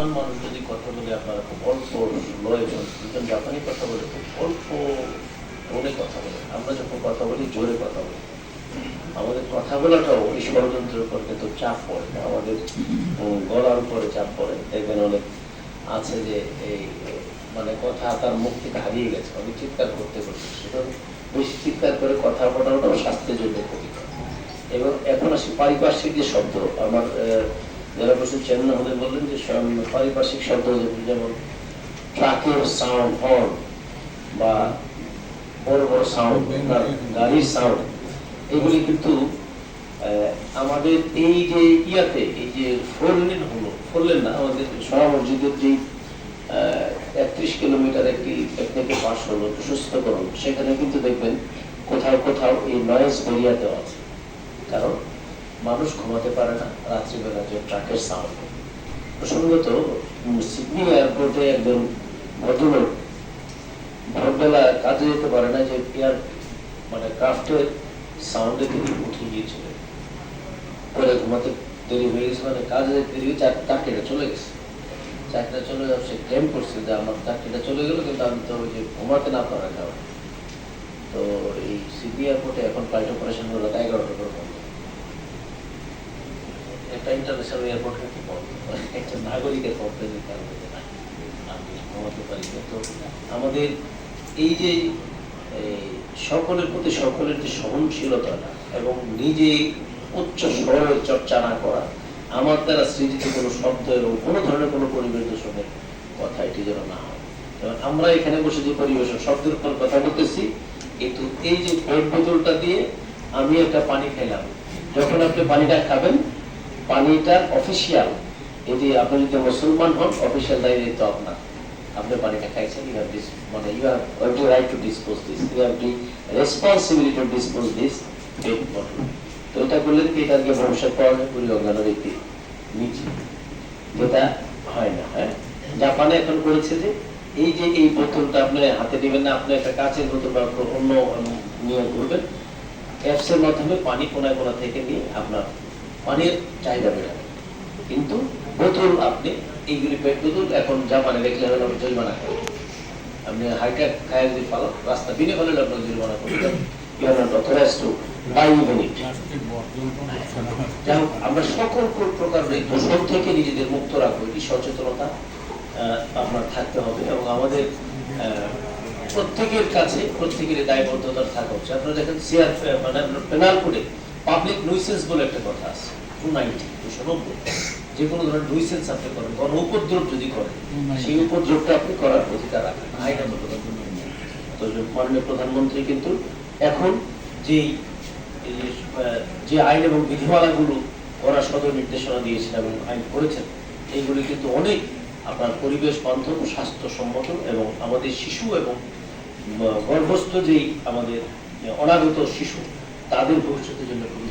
German মানুষ যদি কথা বলে, আপনারা খুব অল্প লয়ে দুজন জাপানি কথা বলে, খুব অল্প টোনে কথা বলে। আমরা যখন কথা বলি, জোরে কথা বলি। আমাদের কথা বলাটাও এই ষড়যন্ত্রের উপর কিন্তু চাপ পড়ে আমাদের গলার উপরে চাপ পড়ে। দেখবেন অনেক আছে যে এই মানে কথা তার মুখ থেকে হারিয়ে গেছে। অনেক চিৎকার করতে করতে সেটা বেশি চিৎকার করে কথা বলাটাও স্বাস্থ্যের জন্য ক্ষতিকর। এবং এখন আসি পারিপার্শ্বিক যে শব্দ, আমার যারা বসে চেন্নাই আমাদের বললেন যে পারিপার্শ্বিক শব্দ যেমন- ট্রাকের সাউন্ড হর্ন বা বড় বড় সাউন্ড গাড়ির সাউন্ড এগুলি কিন্তু আমাদের এই যে ইয়াতে, এই যে ফোর লেন হলো ফোর লেন না, আমাদের সোনা মসজিদের যে একত্রিশ কিলোমিটার একটি টেকনিক্যাল পাস হলো সুস্থকরণ সেখানে কিন্তু দেখবেন কোথাও কোথাও এই নয়েজ বেরিয়াতে আছে। কারণ মানুষ ঘুমাতে পারে না রাত্রিবেলা যে ট্রাকের সাউন্ড প্রসঙ্গত সিডনি এয়ারপোর্টে একজন ভদ্রলোক ভোরবেলা কাজে যেতে পারে না যে এয়ার মানে ক্রাফটের সাউন্ডে তিনি উঠে গিয়েছিলেন পরে ঘুমাতে দেরি হয়ে গেছে মানে কাজে দেরি হয়ে চার- চাকরিটা চলে গেছে। চাকরিটা চলে যাওয়ার সে ক্লেম করছে যে আমার চাকরিটা চলে গেল, কিন্তু আমি তো যে ঘুমাতে না পারার কারণে। তো এই সিডনি এয়ারপোর্টে এখন ফ্লাইট অপারেশন হলো এগারোটা করে বন্ধ একটা ইন্টারন্যাশনাল এয়ারপোর্ট কিন্তু একটা নাগরিকের কমপ্লেনের কারণে আমি পারি তো আমাদের এই যে সকলের প্রতি সকলের যে সহনশীলতা এবং নিজে উচ্চ স্বরের চর্চা না করা, আমার দ্বারা সৃজিত কোনো শব্দ এবং কোনো ধরনের কোনো পরিবেশ দূষণের কথা এটি যেন না হয়। আমরা এখানে বসে যে পরিবেশন শব্দের উপর কথা বলতেছি, কিন্তু এই যে পেট বোতলটা দিয়ে আমি একটা পানি খেলাম, যখন আপনি পানিটা খাবেন পানিটা অফিসিয়াল যদি আপনি যদি মুসলমান হন অফিসিয়াল দায়িত্ব আপনার। আপনি পানিটা খাইছেন ইউ হ্যাভ মানে you have right to dispose this you have the responsibility to dispose this pet bottle তো এটা কি, এটা আজকে ভবিষ্যৎ নিচে যেটা হয় না হ্যাঁ? জাপানে এখন করেছে যে, এই যে এই বোতলটা আপনি হাতে নেবেন না, আপনি একটা কাঁচের বোতল বা অন্য নিয়ে করবেন অ্যাপস এর মাধ্যমে পানি কোনায় কোনা থেকে নিয়ে আপনার পানির চাহিদা মেটাবে কিন্তু বোতল আপনি এইগুলি পেট বোতল এখন জাপানে দেখলে হলে আপনি জরিমানা করেন। আপনি হাইটা খায় যদি পালো রাস্তা বিনে ফেলে আপনার জরিমানা করবেন আমরা সকল প্রকার দূষণ থেকে নিজেদের মুক্ত রাখব। এটি সচেতনতা আপনার থাকতে হবে এবং আমাদের প্রত্যেকের কাছে প্রত্যেকের দায়বদ্ধতা থাকা উচিত। আপনারা দেখেন সিআর মানে পেনাল কোডে পাবলিক নুইসেন্স বলে একটা কথা আছে টু নাইনটি দুশো নব্বই। যে কোনো ধরনের নুইসেন্স আপনি করেন গণ উপদ্রব যদি করেন সেই উপদ্রবটা আপনি করার অধিকার রাখেন তো মাননীয় প্রধানমন্ত্রী কিন্তু এখন যেই যে আইন এবং বিধিমালাগুলো করা সদর নির্দেশনা দিয়েছেন এবং আইন করেছেন এইগুলি কিন্তু অনেক আপনার পরিবেশ বান্ধব স্বাস্থ্যসম্মত এবং আমাদের শিশু এবং গর্ভস্থ যেই আমাদের অনাগত শিশু তাদের ভবিষ্যতের জন্য খুব